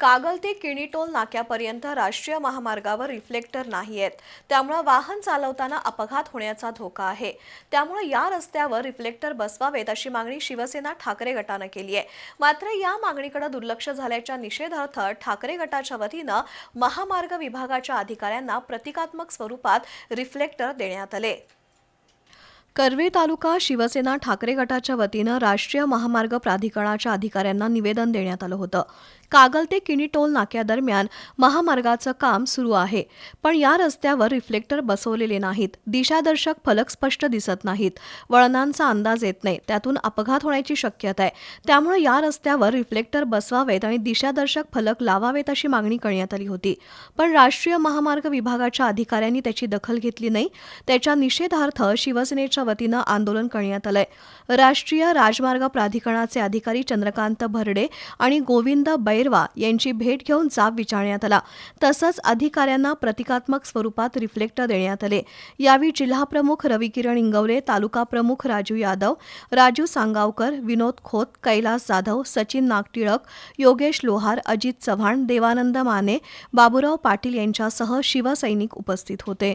कागल ते किणी टोल नाक्यापर्यंत राष्ट्रीय महामार्गावर रिफ्लेक्टर नाही आहेत त्यामुळे वाहन चालवताना अपघात होण्याचा धोका आहे. त्यामुळे या रस्त्यावर रिफ्लेक्टर बसवावेत अशी मागणी शिवसेना ठाकरे गटानं केली आहे. मात्र या मागणीकडे दुर्लक्ष झाल्याच्या निषेधार्थ ठाकरे गटाच्या वतीनं महामार्ग विभागाच्या अधिकाऱ्यांना प्रतिकात्मक स्वरूपात रिफ्लेक्टर देण्यात आले. कर्वे तालुका शिवसेना ठाकरे गटाच्या वतीनं राष्ट्रीय महामार्ग प्राधिकरणाच्या अधिकाऱ्यांना निवेदन देण्यात आलं होतं. कागल ते किणी टोल नाक्यादरम्यान महामार्गाचं काम सुरू आहे. पण या रस्त्यावर रिफ्लेक्टर बसवलेले नाहीत. दिशादर्शक फलक स्पष्ट दिसत नाहीत. वळणांचा अंदाज येत नाही. त्यातून अपघात होण्याची शक्यता आहे. त्यामुळे या रस्त्यावर रिफ्लेक्टर बसवावेत आणि दिशादर्शक फलक लावावेत अशी मागणी करण्यात आली होती. पण राष्ट्रीय महामार्ग विभागाच्या अधिकाऱ्यांनी त्याची दखल घेतली नाही. त्याच्या निषेधार्थ शिवसेनेच्या वतीनं आंदोलन करण्यात आलंय. राष्ट्रीय राजमार्ग प्राधिकरणाचे अधिकारी चंद्रकांत भरडे आणि गोविंद बैरवा यांची भेट घेऊन जाब विचारण्यात आला. तसंच अधिकाऱ्यांना प्रतिकात्मक स्वरूपात रिफ्लेक्टर देण्यात आले. यावेळी जिल्हाप्रमुख रविकिरण इंगवले तालुका प्रमुख राजू यादव राजू सांगावकर विनोद खोत कैलास जाधव सचिन नागटिळक योगेश लोहार अजित चव्हाण देवानंद माने बाबुराव पाटील यांच्यासह शिवसैनिक उपस्थित होते.